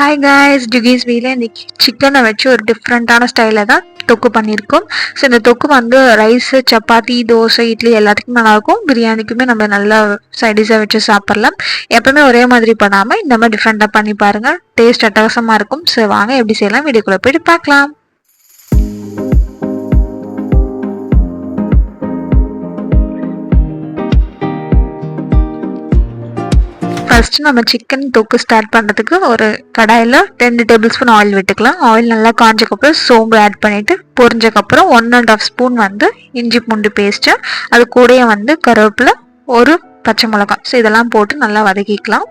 Hi guys ஜுகீஸ் வீல இன்னைக்கு சிக்கனை வச்சு ஒரு டிஃப்ரெண்ட்டான ஸ்டைலில் தான் தொக்கு பண்ணியிருக்கோம். ஸோ இந்த தொக்கு வந்து ரைஸு சப்பாத்தி தோசை இட்லி எல்லாத்துக்கும் நல்லாயிருக்கும். பிரியாணிக்குமே நம்ம நல்லா சைடிஷாக வச்சு சாப்பிட்லாம். எப்பவுமே ஒரே மாதிரி பண்ணாமல் இந்த மாதிரி டிஃப்ரெண்ட்டாக பண்ணி பாருங்கள் டேஸ்ட் அட்டகாசமாக இருக்கும். ஸோ வாங்க எப்படி செய்யலாம்? வீடியோக்குள்ளே போயிட்டு பார்க்கலாம். ஃபர்ஸ்ட் நம்ம சிக்கன் தொக்கு ஸ்டார்ட் பண்ணுறதுக்கு ஒரு கடாயில் ரெண்டு டேபிள் ஸ்பூன் ஆயில் விட்டுக்கலாம். ஆயில் நல்லா காஞ்சக்கப்புறம் சோம்பு ஆட் பண்ணிவிட்டு பொரிஞ்சக்கப்புறம் ஒன் அண்ட் ஆஃப் ஸ்பூன் வந்து இஞ்சி பூண்டு பேஸ்ட்டு அது கூடயே வந்து கருவேப்பில் ஒரு பச்சை மிளகாய். ஸோ இதெல்லாம் போட்டு நல்லா வதக்கிக்கலாம்.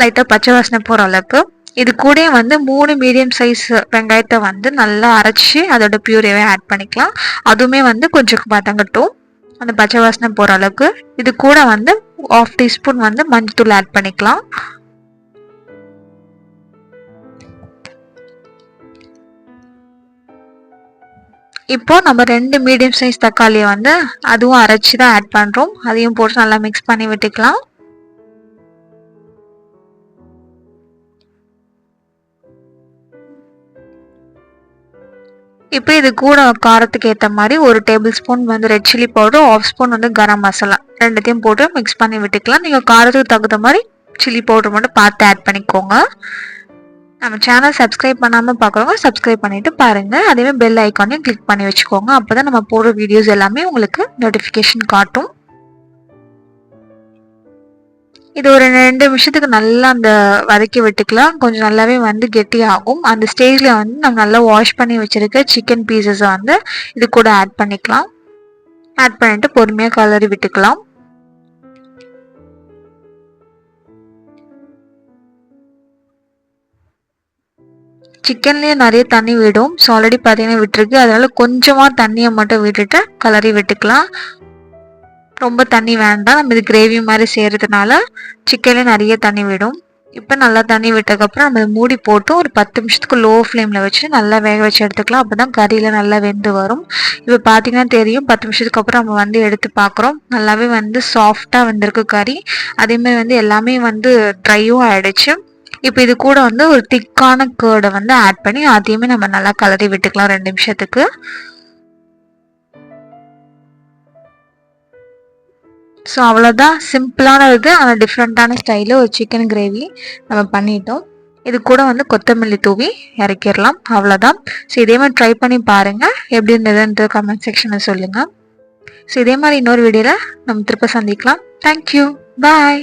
லைட்டாக பச்சை வாசனை போகிற அளவுக்கு. இது கூட வந்து மூணு மீடியம் சைஸ் வெங்காயத்தை வந்து நல்லா அரைச்சி அதோட பியூரியாவே ஆட் பண்ணிக்கலாம். அதுவுமே வந்து கொஞ்சம் வதங்கட்டும் அந்த பச்சை வாசனை போகிற அளவுக்கு. இது கூட வந்து ஆஃப் டீஸ்பூன் வந்து மஞ்சத்தூள் ஆட் பண்ணிக்கலாம். இப்போ நம்ம ரெண்டு மீடியம் சைஸ் தக்காளியை வந்து அதுவும் அரைச்சி தான் ஆட் பண்ணுறோம் அதையும் போட்டு நல்லா மிக்ஸ் பண்ணி விட்டுக்கலாம். இப்போ இது கூட காரத்துக்கு ஏற்ற மாதிரி ஒரு டேபிள் ஸ்பூன் வந்து red chilli powder half spoon வந்து கரம் மசாலா ரெண்டுத்தையும் போட்டு மிக்ஸ் பண்ணி விட்டுக்கலாம். நீங்கள் காரத்துக்கு தகுந்த மாதிரி சில்லி பவுடர் மட்டும் பார்த்து ஆட் பண்ணிக்கோங்க. நம்ம சேனல் சப்ஸ்கிரைப் பண்ணாமல் பார்க்குறவங்க சப்ஸ்கிரைப் பண்ணிவிட்டு பாருங்கள் அதேமாதிரி பெல் ஐக்கானையும் கிளிக் பண்ணி வச்சுக்கோங்க. அப்போ தான் நம்ம போடுற வீடியோஸ் எல்லாமே உங்களுக்கு நோட்டிஃபிகேஷன் காட்டும். இது ஒரு ரெண்டு நிமிஷத்துக்கு நல்லா அந்த வதக்கி விட்டுக்கலாம். கொஞ்சம் நல்லாவே வந்து கெட்டியாகும். அந்த ஸ்டேஜில் வந்து நம்ம நல்லா வாஷ் பண்ணி வச்சுருக்க சிக்கன் பீசஸை வந்து இது கூட ஆட் பண்ணிக்கலாம். ஆட் பண்ணிட்டு பொறுமையாக கலரி விட்டுக்கலாம். சிக்கன்லேயே நிறைய தண்ணி விடும். ஸோ ஆல்ரெடி பார்த்தீங்கன்னா விட்டுருக்கு. அதனால் கொஞ்சமாக தண்ணியை மட்டும் விட்டுட்டு கலரி விட்டுக்கலாம். ரொம்ப தண்ணி வேண்டாம் நம்ம இது கிரேவி மாதிரி செய்கிறதுனால சிக்கனில் நிறைய தண்ணி விடும். இப்போ நல்லா தண்ணி விட்டதுக்கப்புறம் நம்ம மூடி போட்டு ஒரு பத்து நிமிஷத்துக்கு லோ ஃப்ளேமில் வச்சு நல்லா வேக வச்சு எடுத்துக்கலாம். அப்போ தான் கறியில் நல்லா வெந்து வரும். இப்போ பார்த்தீங்கன்னா தெரியும். பத்து நிமிஷத்துக்கு அப்புறம் நம்ம வந்து எடுத்து பார்க்குறோம் நல்லாவே வந்து சாஃப்டாக வந்திருக்கு கறி. அதேமாதிரி வந்து எல்லாமே வந்து ட்ரையும் ஆகிடுச்சு இப்போ இது கூட வந்து ஒரு திக்கான கேர்டை வந்து ஆட் பண்ணி அதையுமே நம்ம நல்லா கலரி விட்டுக்கலாம் ரெண்டு நிமிஷத்துக்கு. ஸோ அவ்வளோதான் சிம்பிளான இது ஆனால் டிஃப்ரெண்ட்டான ஸ்டைலில் ஒரு சிக்கன் கிரேவி நம்ம பண்ணிட்டோம். இது கூட வந்து கொத்தமல்லி தூவி இறக்கிடலாம். அவ்வளோதான் ஸோ இதே மாதிரி ட்ரை பண்ணி பாருங்கள் எப்படி இருந்ததுன்ற கமெண்ட் செக்ஷனில் சொல்லுங்கள் ஸோ இதே மாதிரி இன்னொரு வீடியோவில் நம்ம திருப்ப சந்திக்கலாம். Thank you bye